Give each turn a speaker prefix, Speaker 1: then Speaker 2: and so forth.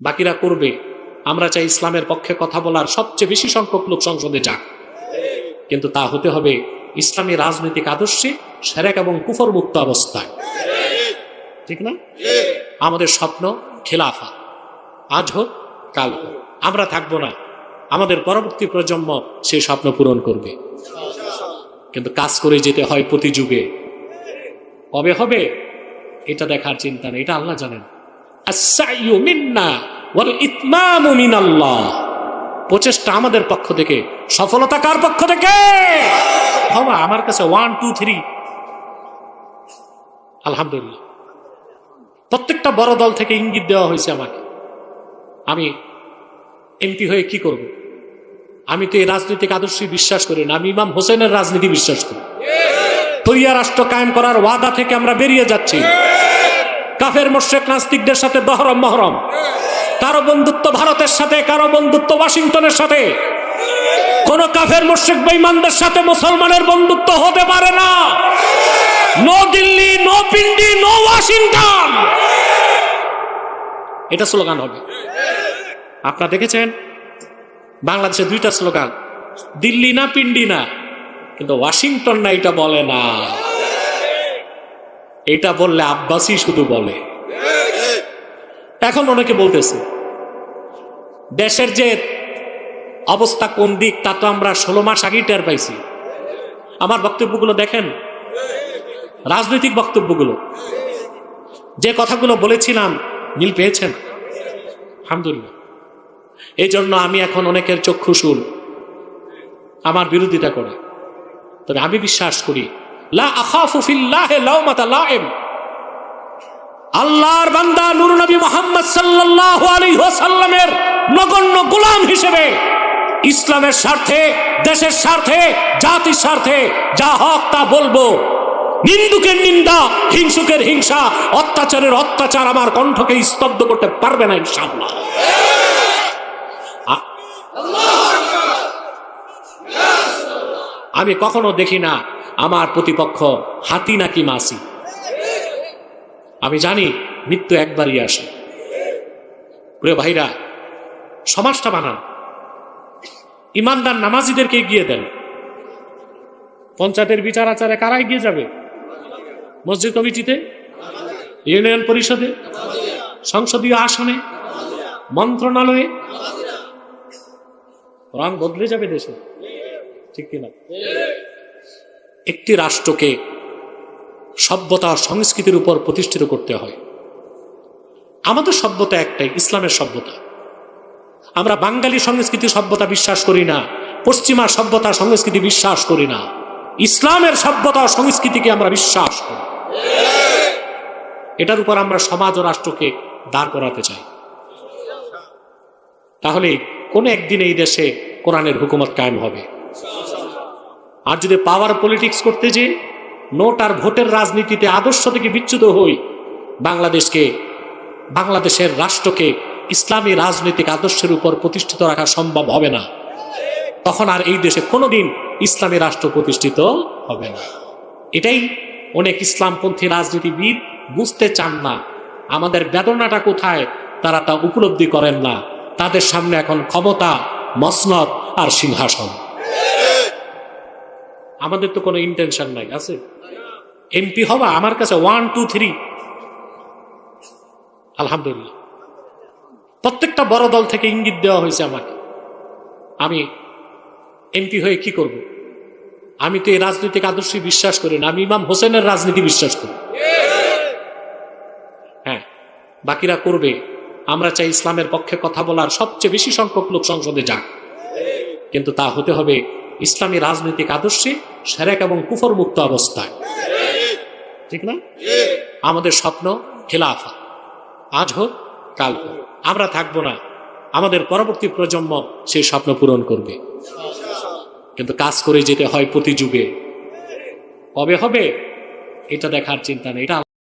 Speaker 1: বাকিরা করবে। আমরা চাই ইসলামের পক্ষে কথা বলার সবচেয়ে বেশি সংখ্যক লোক সংসদে যাক। কিন্তু তা হতে হবে ইসলামী রাজনৈতিক আদর্শে, সেরেক এবং কুফর মুক্ত অবস্থায়। ঠিক না? আমাদের স্বপ্ন খেলাফা আজ হোক, কাল হোক। আমরা থাকব না। আমাদের পরবর্তী প্রজন্ম সেই স্বপ্ন পূরণ করবে। কিন্তু কাজ করে যেতে হয় প্রতি যুগে কবে হবে? এটা দেখার চিন্তা নেই। এটা আল্লাহ জানেন। প্রচেষ্টা আমাদের পক্ষ থেকে। সফলতা কার পক্ষ থেকে? আমার কাছে ওয়ান টু থ্রি আলহামদুলিল্লাহ। প্রত্যেকটা বড় দল থেকে ইঙ্গিত দেওয়া হয়েছে আমাকে। আমি এমপি হয়ে কি করব? আমি তো এই রাজনৈতিক আদর্শে বিশ্বাস করি না, আমি ইমাম হোসেনের রাজনীতি বিশ্বাস করি। তৈয়া রাষ্ট্র কায়েম করার ওয়াদা থেকে আমরা বেরিয়ে যাচ্ছি। কাফের মোশেক নাস্তিকদের সাথে বহরম মহরম। কারও বন্ধুত্ব ভারতের সাথে, কারও বন্ধুত্ব ওয়াশিংটনের সাথে। কোন কাফের মোশেক বেইমানদের সাথে মুসলমানের বন্ধুত্ব হতে পারে না। No Delhi, no Pindi, no Washington. এটা স্লোগান হবে। আপনারা দেখেছেন? বাংলাদেশে দুইটা স্লোগান, দিল্লি না, পিন্ডি না। কিন্তু ওয়াশিংটন না, এটা বলে না। এটা বললে আব্বাসই শুধু বলে। এখন অনেকে বলতেছে, দেশের যে অবস্থা কোন দিক, তা তো আমরা ষোলো মাস আগেই টের পাইছি। আমার বক্তব্যগুলো দেখেন, রাজনৈতিক বক্তব্যগুলো। যে কথাগুলো বলেছিলাম, মিল পেয়েছেন? আলহামদুলিল্লাহ। এই জন্য আমি এখন অনেকের চক্ষুশুল আমার বিরোধিতা করে। তবে আমি বিশ্বাস করি আল্লাহর বান্দা নূর নবী মোহাম্মদ সাল্লাল্লাহু আলাইহি ওয়াসাল্লামের নগণ্য গোলাম হিসেবে ইসলামের স্বার্থে, দেশের স্বার্থে, জাতির স্বার্থে যা হক তা বলব। নিন্দুকের নিন্দা, হিংসুকের হিংসা, অত্যাচারের অত্যাচার আমার কণ্ঠকে স্তব্ধ করতে পারবে না ইনশাআল্লাহ। আমি কখনো দেখি না আমার প্রতিপক্ষ হাতি নাকি মাসি আমি জানি মৃত্যু একবারই আসে। প্রিয় ভাইরা, সমাজটা বানান। ইমানদার নামাজিদেরকে এগিয়ে দেন। পঞ্চায়েতের বিচার আচারে কারা এগিয়ে যাবে? মসজিদ কমিটিতে? ইউনিয়ন পরিষদে? সংসদীয় আসনে? মন্ত্রণালয়ে? রং বদলে যাবে দেশে। ঠিক কিনা? একটি রাষ্ট্রকে সভ্যতা সংস্কৃতির উপর প্রতিষ্ঠিত করতে হয়। আমাদের সভ্যতা একটাই, ইসলামের সভ্যতা। আমরা বাঙালি সংস্কৃতি সভ্যতা বিশ্বাস করি না, পশ্চিমা সভ্যতা সংস্কৃতি বিশ্বাস করি না, ইসলামের সভ্যতা সংস্কৃতিকে আমরা বিশ্বাস করি। এটার উপর আমরা সমাজ ও রাষ্ট্রকে দাঁড় করাতে চাই। তাহলে কোন একদিন এই দেশে কোরআনের হুকুমত কায়েম হবে। আর যদি পাওয়ার পলিটিক্স করতে যে নোট আর ভোটের রাজনীতিতে আদর্শ থেকে বিচ্যুত হই, বাংলাদেশকে, বাংলাদেশের রাষ্ট্রকে ইসলামী রাজনৈতিক আদর্শের উপর প্রতিষ্ঠিত রাখা সম্ভব হবে না। তখন আর এই দেশে কোনোদিন ইসলামী রাষ্ট্র প্রতিষ্ঠিত হবে না। এটাই অনেক ইসলামপন্থী রাজনীতিবিদ বুঝতে চান না। আমাদের বেদনাটা কোথায়, তারা তা উপলব্ধি করেন না। তাদের সামনে এখন ক্ষমতা, মসনদ আর সিংহাসন। আমাদের তো কোনো ইন্টেনশন নাই, আছে? এমপি হবা, আমার কাছে ওয়ান টু থ্রি আলহামদুলিল্লাহ। প্রত্যেকটা বড় দল থেকে ইঙ্গিত দেওয়া হয়েছে আমাকে। আমি এমপি হয়ে কি করব? আমি তো এই রাজনৈতিক আদর্শে বিশ্বাস করি না, আমি ইমাম হোসেনের রাজনীতি বিশ্বাস করি। হ্যাঁ বাকিরা করবে। আমরা চাই ইসলামের পক্ষে কথা বলার সবচেয়ে বেশি সংখ্যক লোক সংসদে যাক। কিন্তু তা হতে হবে ইসলামী রাজনৈতিক আদর্শে সেরেক এবং কুফর মুক্ত অবস্থায়। ঠিক না? আমাদের স্বপ্ন খেলাফা। আজ হোক, কাল হোক। আমরা থাকব না। আমাদের পরবর্তী প্রজন্ম সেই স্বপ্ন পূরণ করবে। কিন্তু কাজ করে যেতে হয় প্রতি যুগে কবে হবে? এটা দেখার চিন্তা নেই। এটা